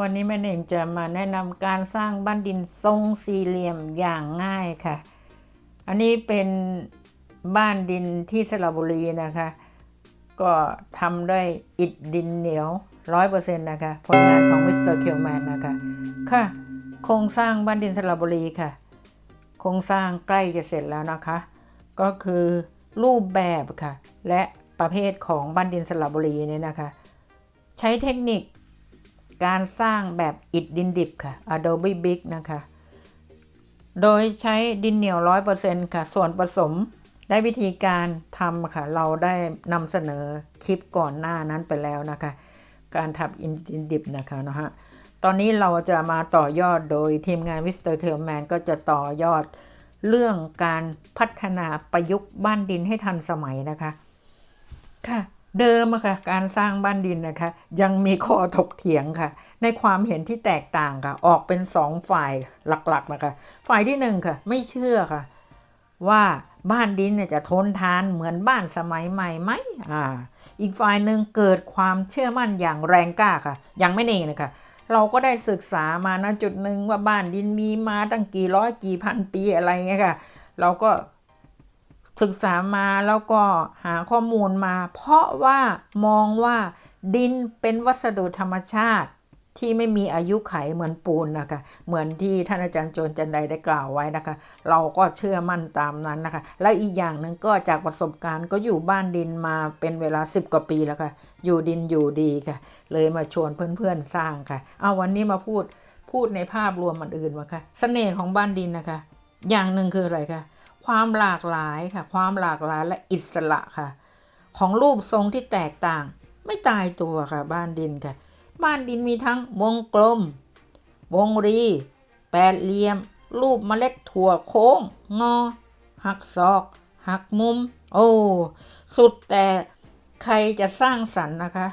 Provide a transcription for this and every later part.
วันนี้แม่เน่งจะมาแนะนำการสร้างบ้านดินทรงสี่เหลี่ยมอย่างง่ายค่ะ อันนี้เป็นบ้านดินที่สระบุรีนะคะ ก็ทำด้วยอิฐดินเหนียวร้อยเปอร์เซ็นต์นะคะผลงานของมิสเตอร์เคลแมนนะคะ ค่ะ โครงสร้างบ้านดินสระบุรีค่ะ โครงสร้างใกล้จะเสร็จแล้วนะคะ ก็คือรูปแบบค่ะ และประเภทของบ้านดินสระบุรีเนี่ยนะคะ ใช้เทคนิค การสร้างแบบอิฐดินดิบค่ะ Adobe Big นะคะ โดยใช้ดินเหนียว 100%ค่ะ ส่วนผสมได้วิธีการทำค่ะ เราได้นำเสนอคลิปก่อนหน้านั้นไปแล้วนะคะ การทำอิฐดินดิบนะคะนะฮะ ตอนนี้เราจะมาต่อยอดโดยทีมงานวิสเตอร์เทลแมนก็จะต่อยอดเรื่องการพัฒนาประยุกต์บ้านดินให้ทันสมัยนะคะ ค่ะ เดิมอะค่ะการสร้างบ้านดินนะคะ ยังมีข้อถกเถียงค่ะ ในความเห็นที่แตกต่างค่ะ ออกเป็นสองฝ่ายหลักๆนะคะ ฝ่ายที่หนึ่งค่ะ ไม่เชื่อค่ะ ว่าบ้านดินเนี่ยจะทนทานเหมือนบ้านสมัยใหม่ไหมอ่า อีกฝ่ายหนึ่งเกิดความเชื่อมั่นอย่างแรงกล้าค่ะ ยังไม่เน่นะคะเราก็ได้ศึกษามานะจุดหนึ่งว่าบ้านดินมีมาตั้งกี่ร้อยกี่พันปีอะไรเงี้ยค่ะ เราก็ ศึกษามาแล้วก็หาข้อมูลมา เพราะว่ามองว่าดินเป็นวัสดุธรรมชาติที่ไม่มีอายุไขเหมือนปูนนะคะ เหมือนที่ท่านอาจารย์โจนจันไดได้กล่าวไว้นะคะ เราก็เชื่อมั่นตามนั้นนะคะ แล้วอีกอย่างหนึ่งก็จากประสบการณ์ก็อยู่บ้านดินมาเป็นเวลา 10 กว่าปีแล้วค่ะ อยู่ดินอยู่ดีค่ะ เลยมาชวนเพื่อนๆสร้างค่ะ เอาวันนี้มาพูดพูดในภาพรวมมันอื่นมาค่ะเสน่ห์ของบ้านดินนะคะ อย่างหนึ่งคืออะไรคะ ความหลากหลายค่ะ ความหลากหลายและอิสระค่ะ ของรูปทรงที่แตกต่าง ไม่ตายตัวค่ะ บ้านดินค่ะ บ้านดินมีทั้งวงกลม วงรี แปดเหลี่ยม รูปเมล็ดถั่วโค้ง งอ หักศอก หักมุม โอ้ สุดแต่ใครจะสร้างสรรค์นะคะ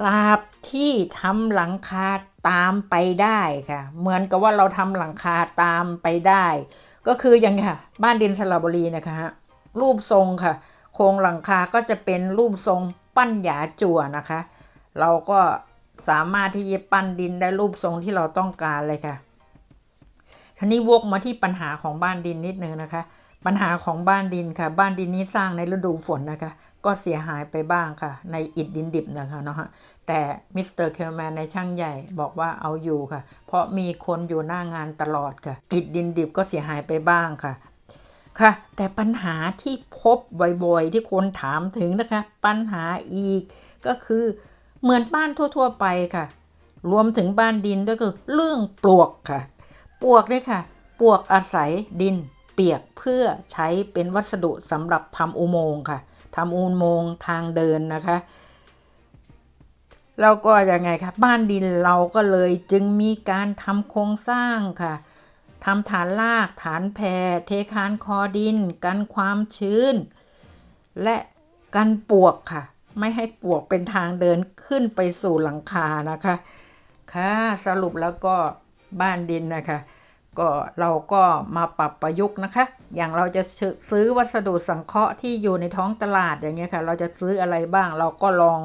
ตราบที่ทำหลังคา ตามไปได้ค่ะ เหมือนกับว่าเราทำหลังคาตามไปได้ ก็คืออย่างค่ะ บ้านดินสระบุรีนะคะฮะรูปทรงค่ะ โครงหลังคาก็จะเป็นรูปทรงปั้นหยาจั่วนะคะ เราก็สามารถที่จะปั้นดินได้รูปทรงที่เราต้องการเลยค่ะ ทีนี้วกมาที่ปัญหาของบ้านดินนิดนึงนะคะ ปัญหาของบ้านดินค่ะ บ้านดินนี้สร้างในฤดูฝนนะคะ ก็เสียหายไปบ้างค่ะ ในอิฐดินดิบนะคะเนาะแต่มิสเตอร์เคลแมนในช่างใหญ่บอกว่าเอาอยู่ค่ะ เพราะมีคนอยู่หน้างานตลอดค่ะ อิฐดินดิบก็เสียหายไปบ้างค่ะค่ะแต่ปัญหาที่พบบ่อยๆ ที่คนถามถึงนะคะ ปัญหาอีกก็คือเหมือนบ้านทั่วๆไปค่ะ รวมถึงบ้านดินด้วยคือเรื่องปลวกค่ะ ปวกเนี่ยค่ะ ปวกอาศัยดินเปียกเพื่อใช้เป็นวัสดุสำหรับทำอุโมงค์ค่ะทำอุโมงค์ทางเดินนะคะแล้วก็ยังไงคะบ้านดินเราก็เลยจึงมีการทำโครงสร้างค่ะทำฐานลากฐานแพรเทคานคอดิน กันความชื้น และกันปวกค่ะ ไม่ให้ปวกเป็นทางเดินขึ้นไปสู่หลังคานะคะ ค่ะสรุปแล้วก็ บ้านดินนะคะ ก็เราก็มาปรับประยุกต์นะคะ อย่างเราจะซื้อวัสดุสังเคราะห์ที่อยู่ในท้องตลาดอย่างเงี้ยค่ะ เราจะซื้ออะไรบ้างเราก็ลอง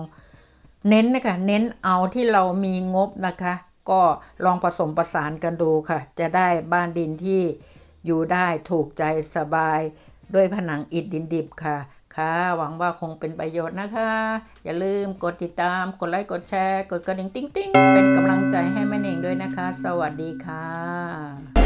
เน้นนะคะ เน้นเอาที่เรามีงบนะคะ ก็ลองผสมประสานกันดูค่ะ จะได้บ้านดินที่อยู่ได้ถูกใจสบาย ด้วยผนังอิฐดินดิบค่ะ ค่ะ หวังว่าคงเป็นประโยชน์นะคะ อย่าลืมกดติดตาม กดไลค์ กดแชร์ กดกระดิ่ง ติ๊งติ๊งเป็นกำลังใจให้แม่เน่งด้วยนะคะ สวัสดีค่ะ